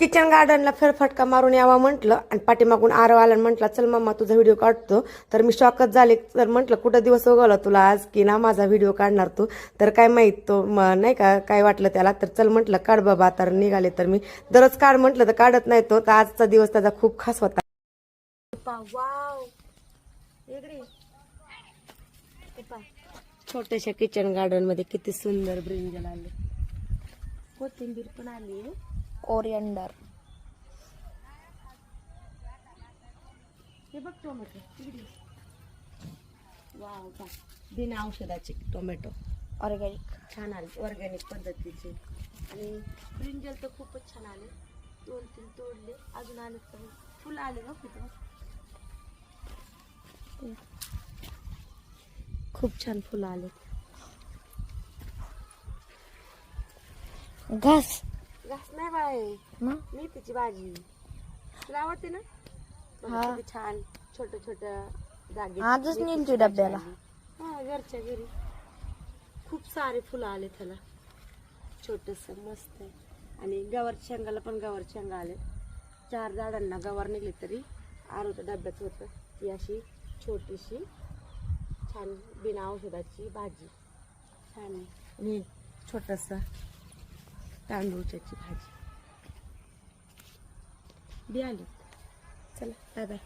Kitchen गार्डनला फेरफटका मारून यावा म्हटलं आणि पाठीमागून आरव आला म्हटलं चल मम्मा तुझा व्हिडिओ काढतो. तर मी शॉकच झाले. तर म्हटलं कुठं दिवस उगवला तुला आज की ना माझा व्हिडिओ काढणार तू? तर काय माहीत तो म- नाही का काय वाटलं त्याला. तर चल म्हटलं काढ बाबा तर निघाले तर मी. दररोज काढ म्हटलं तर काढत नाही तो. तर आजचा दिवस त्याचा खूप खास होता. वाव. छोट्याशा किचन गार्डनमध्ये किती सुंदर ब्रिंजल आले. कोथिंबीर पण आली कोरिअंडर हे बघ टोमॅटो बिना औषधाचे टोमॅटो. ऑर्गॅनिक छान आले ऑर्गॅनिक पद्धतीचे. आणि ब्रिंजल तर खूपच छान आले. दोन तीन तोडले अजून आले तर फुलं आले बघ तिथं. खूप छान फुलं आले. घास. घास नाही बाय ना मेथीची भाजी. तुला आवडते ना? बघा हा. किती छान छोट छोट जागे आजच डब्याला. हा घरच्या घरी. खूप सारे फुलं आले त्याला छोटस मस्त आहे. आणि गवारच्या शेंगाला पण गवारच्या शेंगा आले चार झाडांना गवार निघले तरी आरोच्या डब्यात होतं. ती अशी छोटीशी छान बिना औषधाची भाजी. छान आहे. आणि छोटस. तांदूळच्याची भाजी. बी आली. चला बाय बाय